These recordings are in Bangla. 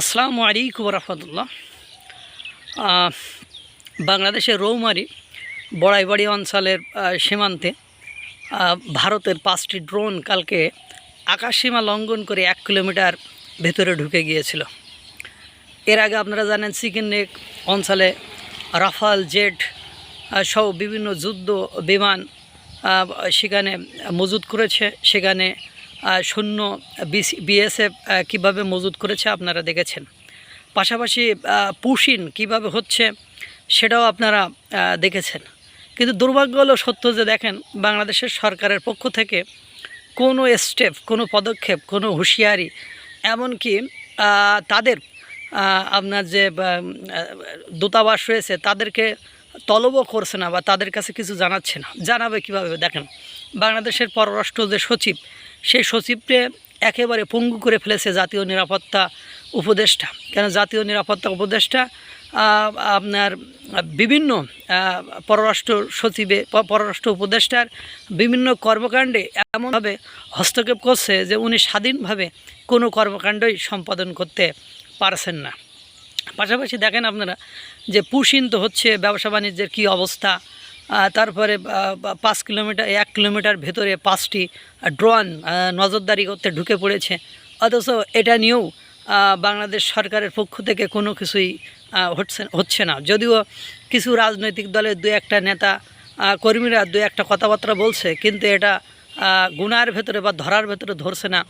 আসসালামু আলাইকুম রহমতুল্লাহ। বাংলাদেশের রৌমারি বড়াইবাড়ি অঞ্চলের সীমান্তে ভারতের পাঁচটি ড্রোন কালকে আকাশসীমা লঙ্ঘন করে এক কিলোমিটার ভেতরে ঢুকে গিয়েছিল। এর আগে আপনারা জানেন চিকেন নেক অঞ্চলে রাফাল জেট সহ বিভিন্ন যুদ্ধ বিমান সেখানে মজুদ করেছে। সেখানে সৈন্য বিএসএফ কীভাবে মজুদ করেছে আপনারা দেখেছেন। পাশাপাশি পুশিন কীভাবে হচ্ছে সেটাও আপনারা দেখেছেন। কিন্তু দুর্ভাগ্য হলো সত্য যে দেখেন, বাংলাদেশের সরকারের পক্ষ থেকে কোনো স্টেপ, কোনো পদক্ষেপ, কোনো হুঁশিয়ারি, এমনকি তাদের আপনার যে দূতাবাস রয়েছে, তাদেরকে তলবও করছে না বা তাদের কাছে কিছু জানাচ্ছে না। জানাবে কীভাবে? দেখেন, বাংলাদেশের পররাষ্ট্র যে সচিব সেই সচিবকে একেবারে পঙ্গু করে ফেলেছে জাতীয় নিরাপত্তা উপদেষ্টা। কেন জাতীয় নিরাপত্তা উপদেষ্টা? আপনার বিভিন্ন পররাষ্ট্র সচিবে পররাষ্ট্র উপদেষ্টার বিভিন্ন কর্মকাণ্ডে এমনভাবে হস্তক্ষেপ করছে যে উনি স্বাধীনভাবে কোনো কর্মকাণ্ডই সম্পাদন করতে পারছেন না। পাশাপাশি দেখেন আপনারা যে পুশিন তো হচ্ছে ব্যবসা বাণিজ্যের কী অবস্থা তারপরে পাঁচ কিলোমিটার, এক কিলোমিটার ভেতরে পাঁচটি ড্রোন নজরদারি করতে ঢুকে পড়েছে। অথচ এটা নিয়েও বাংলাদেশ সরকারের পক্ষ থেকে কোনো কিছুই হচ্ছে হচ্ছে না। যদিও কিছু রাজনৈতিক দলের দু একটা নেতা কর্মীরা দু একটা কথাবার্তা বলছে, কিন্তু এটা গুনার ভেতরে বা ধরার ভেতরে ধরছে না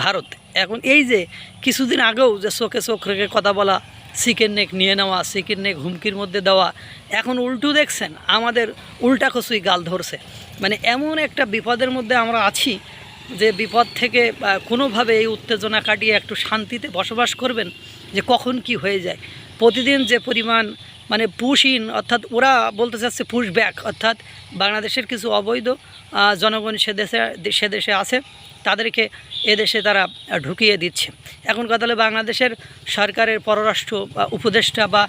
ভারত। এখন এই যে কিছুদিন আগেও যে চোখে চোখ রেখে কথা বলা চিকেন নেক নিয়ে নেওয়া, চিকেন নেক হুমকির মধ্যে দেওয়া। এখন উল্টু দেখছেন, আমাদের উল্টা কচুই গাল ধরছে। মানে এমন একটা বিপদের মধ্যে আমরা আছি যে বিপদ থেকে কোনোভাবে এই উত্তেজনা কাটিয়ে একটু শান্তিতে বসবাস করবেন যে কখন কি হয়ে যায়। প্রতিদিন যে পরিমাণ মানে পুশ ইন অর্থাৎ ওরা বলতে চাচ্ছে পুশ ব্যাক অর্থাৎ বাংলাদেশের কিছু অবৈধ জনগণ সে দেশে সে দেশে আছে, তাদেরকে এদেশে তারা ঢুকিয়ে দিচ্ছে। এখন কথা বাংলাদেশের সরকারের পররাষ্ট্র বা উপদেষ্টা বা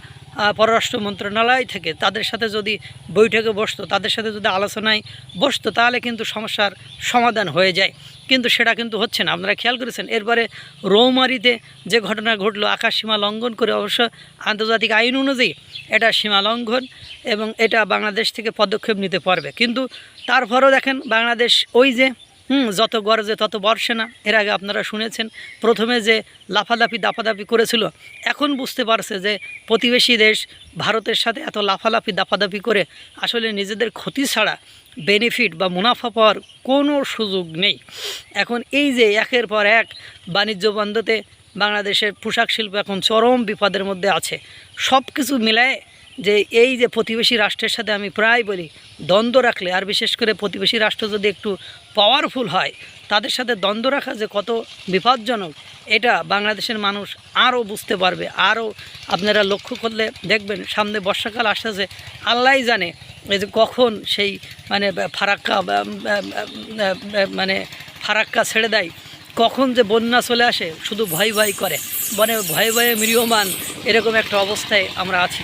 পররাষ্ট্র মন্ত্রণালয় থেকে তাদের সাথে যদি বৈঠকে বসতো, তাদের সাথে যদি আলোচনায় বসতো, তাহলে কিন্তু সমস্যার সমাধান হয়ে যায়। কিন্তু সেটা কিন্তু হচ্ছে না। আপনারা খেয়াল করেছেন? এরপরে রৌমারিতে যে ঘটনা ঘটলো, আকাশ সীমা লঙ্ঘন করে অবশ্য আন্তর্জাতিক আইন অনুযায়ী এটা সীমা লঙ্ঘন এবং এটা বাংলাদেশ থেকে পদক্ষেপ নিতে পারবে। কিন্তু তারপরেও দেখেন, বাংলাদেশ ওই যে হুম, যত গরজে তত বর্ষে না। এর আগে আপনারা শুনেছেন, প্রথমে যে লাফালাফি দাফাদাফি করেছিল, এখন বুঝতে পারছে যে প্রতিবেশী দেশ ভারতের সাথে এত লাফালাফি দাফাদাফি করে আসলে নিজেদের ক্ষতি ছাড়া বেনিফিট বা মুনাফা পাওয়ার কোনো সুযোগ নেই। এখন এই যে একের পর এক বাণিজ্য বন্ধতে বাংলাদেশের পোশাক শিল্প এখন চরম বিপদের মধ্যে আছে। সব কিছু মিলায় যে এই যে প্রতিবেশী রাষ্ট্রের সাথে আমি প্রায় বলি, দ্বন্দ্ব রাখলে, আর বিশেষ করে প্রতিবেশী রাষ্ট্র যদি একটু পাওয়ারফুল হয়, তাদের সাথে দ্বন্দ্ব রাখা যে কত বিপজ্জনক, এটা বাংলাদেশের মানুষ আরও বুঝতে পারবে। আরও আপনারা লক্ষ্য করলে দেখবেন, সামনে বর্ষাকাল আসতেছে আল্লাহ জানে এই যে কখন সেই মানে ফারাক্কা মানে ফারাক্কা ছেড়ে দেয়, কখন যে বন্যা চলে আসে, শুধু ভয় ভয় করে। মানে ভয়ে ভয়ে মৃয়মান এরকম একটা অবস্থায় আমরা আছি।